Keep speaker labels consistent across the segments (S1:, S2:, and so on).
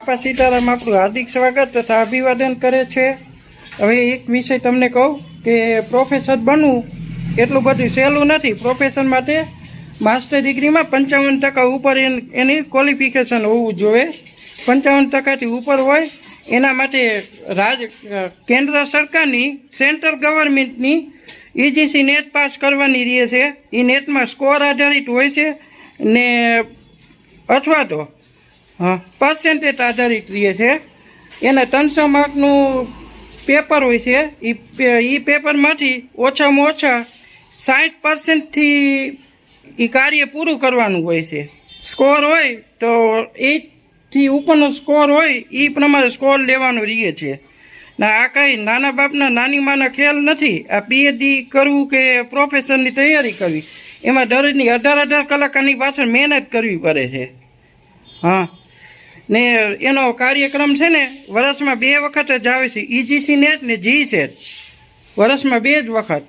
S1: બાપા સીતારામ આપણું હાર્દિક સ્વાગત તથા અભિવાદન કરે છે. હવે એક વિષય તમને કહું કે પ્રોફેસર બનવું એટલું બધું સહેલું નથી. પ્રોફેસર માટે માસ્ટર ડિગ્રીમાં પંચાવન ટકા ઉપર એની ક્વોલિફિકેશન હોવું જોઈએ. પંચાવન ટકાથી ઉપર હોય, એના માટે રાજ, કેન્દ્ર સરકારની સેન્ટ્રલ ગવર્મેન્ટની ઈજીસી નેટ પાસ કરવાની રહે છે. એ નેટમાં સ્કોર આધારિત હોય છે ને, અથવા તો હા. પર્સન્ટેજ આધારિત રહે છે. એના ત્રણસો માર્કનું પેપર હોય છે. એ પેપરમાંથી ઓછામાં ઓછા સાઠ પર્સન્ટથી એ કાર્ય પૂરું કરવાનું હોય છે. સ્કોર હોય તો એટથી ઉપરનો સ્કોર હોય એ પ્રમાણે સ્કોર લેવાનો રહે છે. ના આ કાંઈ નાના બાપના, નાની માના ખ્યાલ નથી. આ પીએચડી કરવું કે પ્રોફેસરની તૈયારી કરવી, એમાં દરરોજની અઢાર અઢાર કલાકની પાછળ મહેનત કરવી પડે છે. હા. ને એનો કાર્યક્રમ છે ને, વર્ષમાં બે વખત જ આવે છે. ઈજીસી નેટ ને જી સેટ વર્ષમાં બે જ વખત.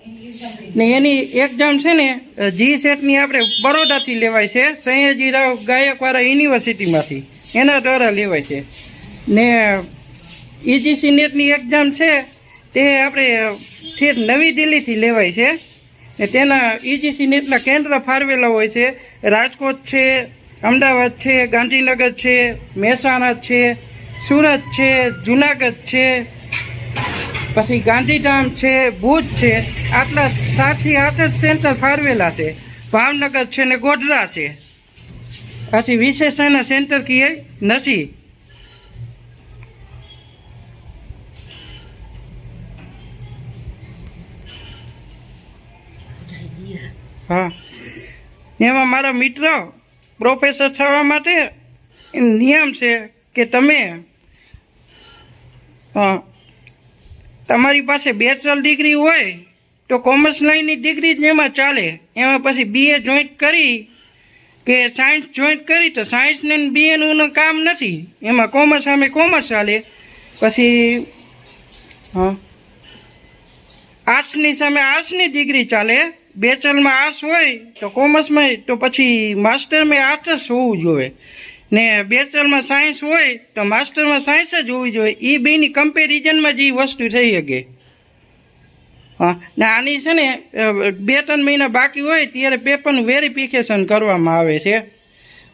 S1: ને એની એક્ઝામ છે ને જી સેટની આપણે બરોડાથી લેવાય છે, સયાજીરાવ ગાયકવાડા યુનિવર્સિટીમાંથી. એના દ્વારા લેવાય છે. ને ઈજીસી નેટની એક્ઝામ છે, તે આપણે ઠેર નવી દિલ્હીથી લેવાય છે. ને તેના ઈજીસી નેટના કેન્દ્ર ફાળવેલા હોય છે. રાજકોટ છે અમદાવાદ છે, ગાંધીનગર છે, મહેસાણા છે, સુરત છે, જુનાગઢ છે, પછી ગાંધીધામ છે, ભુજ છે. આટલા સાતથી આઠ જ સેન્ટર ફાળવેલા છે. ભાવનગર છે ને ગોધરા છે. પછી વિશેષના સેન્ટર કીએ નથી. હા. એમાં મારા મિત્ર પ્રોફેસર થવા માટે નિયમ છે કે તમે તમારી પાસે બેચલર ડિગ્રી હોય તો કોમર્સ લાઈનની ડિગ્રી જ એમાં ચાલે. એમાં પછી બીએ જોઈન્ટ કરી કે સાયન્સ જોઈન્ટ કરી તો સાયન્સ ને બીએનું કામ નથી. એમાં કોમર્સ સામે કોમર્સ ચાલે. પછી આર્ટ્સની સામે આર્ટ્સની ડિગ્રી ચાલે. બેચલરમાં આર્ટ્સ હોય તો કોમર્સમાં તો પછી માસ્ટરમાં આર્ટ્સ હોવું જોઈએ. ને બેચલરમાં સાયન્સ હોય તો માસ્ટરમાં સાયન્સ જ હોવી જોઈએ. એ બેની કમ્પેરિઝનમાં જ એ વસ્તુ થઈ શકે. હા, ને આની છે ને બે ત્રણ મહિના બાકી હોય ત્યારે પેપરનું વેરિફિકેશન કરવામાં આવે છે.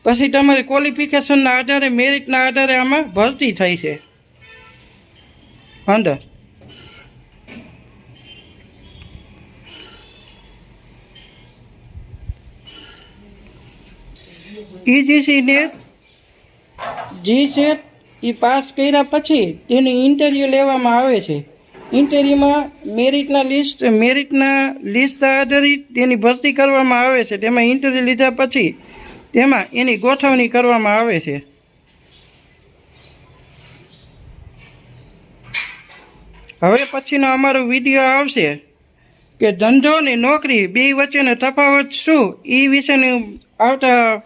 S1: પછી તમારી ક્વોલિફિકેશનના આધારે, મેરિટના આધારે આમાં ભરતી થઈ છે. અંદર ઈજીસી નેટ જી સેટ એ પાસ કર્યા પછી તેનું ઇન્ટરવ્યૂ લેવામાં આવે છે ઇન્ટરવ્યૂમાં મેરિટના લિસ્ટ મેરિટના લિસ્ટ આધારિત તેની ભરતી કરવામાં આવે છે. તેમાં ઇન્ટરવ્યૂ લીધા પછી તેમાં એની ગોઠવણી કરવામાં આવે છે. હવે પછીનો અમારો વીડિયો આવશે કે ધંધો અને નોકરી બે વચ્ચેનો તફાવત શું? એ વિશેનું આવતા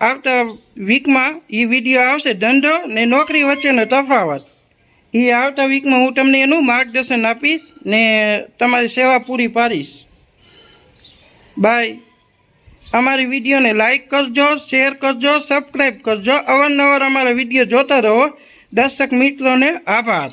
S1: આવતા વીકમાં એ વીડિયો આવશે, ધંધો ને નોકરી વચ્ચેનો તફાવત. એ આવતા વીકમાં હું તમને એનું માર્ગદર્શન આપીશ ને તમારી સેવા પૂરી પાડીશ. બાય અમારી વિડીયોને લાઈક કરજો શેર કરજો સબસ્ક્રાઈબ કરજો. અવારનવાર અમારા વીડિયો જોતા રહો. દર્શક મિત્રોને આભાર.